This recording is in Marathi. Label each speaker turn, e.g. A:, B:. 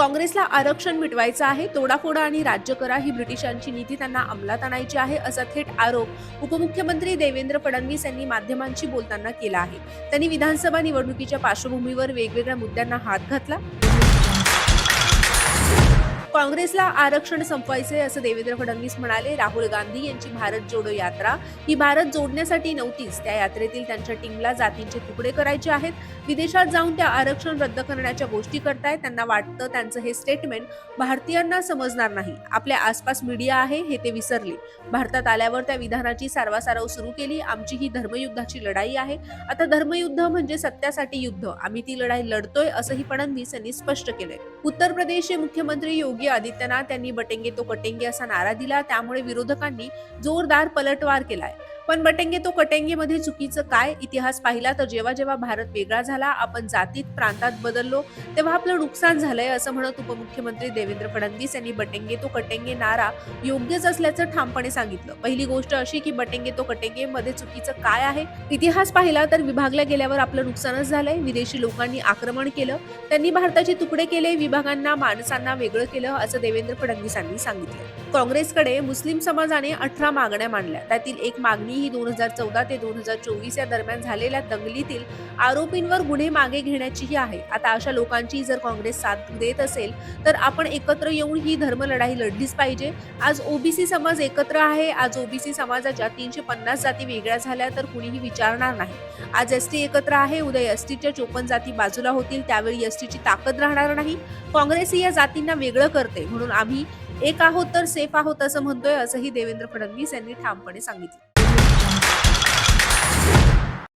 A: काँग्रेसला आरक्षण मिटवायचं आहे तोडाफोडा आणि राज्य करा ही ब्रिटिशांची नीती त्यांना अंमलात आणायची आहे असा थेट आरोप उपमुख्यमंत्री देवेंद्र फडणवीस यांनी माध्यमांशी बोलताना केला आहे. त्यांनी विधानसभा निवडणुकीच्या पार्श्वभूमीवर वेगवेगळ्या मुद्द्यांना हात घातला. काँग्रेसला आरक्षण संपवायचे असं देवेंद्र फडणवीस म्हणाले. राहुल गांधी यांची भारत जोडो यात्रा ही भारत जोडण्यासाठी नव्हतीच. त्या यात्रेतील त्यांच्या टीमला जातींचे तुकडे करायचे आहेत. विदेशात जाऊन त्या आरक्षण रद्द करण्याच्या गोष्टी करतायत. त्यांना वाटतं त्यांचं हे स्टेटमेंट भारतीयांना समजणार नाही. आपल्या आसपास मीडिया आहे हे ते विसरले. भारतात आल्यावर त्या विधानाची सारवासारव सुरू केली. आमची ही धर्मयुद्धाची लढाई आहे. आता धर्मयुद्ध म्हणजे सत्यासाठी युद्ध. आम्ही ती लढाई लढतोय असंही फडणवीस यांनी स्पष्ट केलंय. उत्तर प्रदेशचे मुख्यमंत्री योगी आदित्यनाथ यांनी बटेंगे तो कटेंगे असा नारा दिला. त्यामुळे विरोधकांनी जोरदार पलटवार केलाय. पण बटेंगे तो कटेंगे मध्ये चुकीचं काय इतिहास पाहिला तर जेव्हा जेव्हा भारत वेगळा झाला आपण जातीत प्रांतात बदललो तेव्हा आपलं नुकसान झालंय असं म्हणत उपमुख्यमंत्री देवेंद्र फडणवीस यांनी बटेंगे तो कटेंगे नारा योग्यच असल्याचं ठामपणे सांगितलं. पहिली गोष्ट अशी की बटेंगे तो कटेंगे मध्ये चुकीचं काय आहे? इतिहास पाहिला तर विभागल्या गेल्यावर आपलं नुकसानच झालंय. विदेशी लोकांनी आक्रमण केलं त्यांनी भारताचे तुकडे केले विभागांना माणसांना वेगळं केलं असं देवेंद्र फडणवीसांनी सांगितलं. काँग्रेसकडे मुस्लिम समाजाने अठरा मागण्या मांडल्या. त्यातील एक मागणी ही दोन हजार चौदा ते दोन हजार चोवीस या दरम्यान झालेल्या दंगलीतील आरोपींवर गुन्हे मागे घेण्याचीही आहे. आता अशा लोकांची जर काँग्रेस साथ देत असेल तर आपण एकत्र येऊन ही धर्मलढाई लढलीच पाहिजे. आज ओबीसी समाज एकत्र आहे. आज ओबीसी समाजाच्या तीनशे पन्नास जाती वेगळ्या झाल्या तर कुणीही विचारणार नाही. आज एस टी एकत्र आहे. उद्या एस टीच्या चोपन्न जाती बाजूला होतील. त्यावेळी एस टीची ताकद राहणार नाही. काँग्रेस ही या जातींना वेगळं करते. म्हणून आम्ही एक आहोत तर सेफ आहोत असं म्हणतोय असंही देवेंद्र फडणवीस यांनी ठामपणे सांगितलं.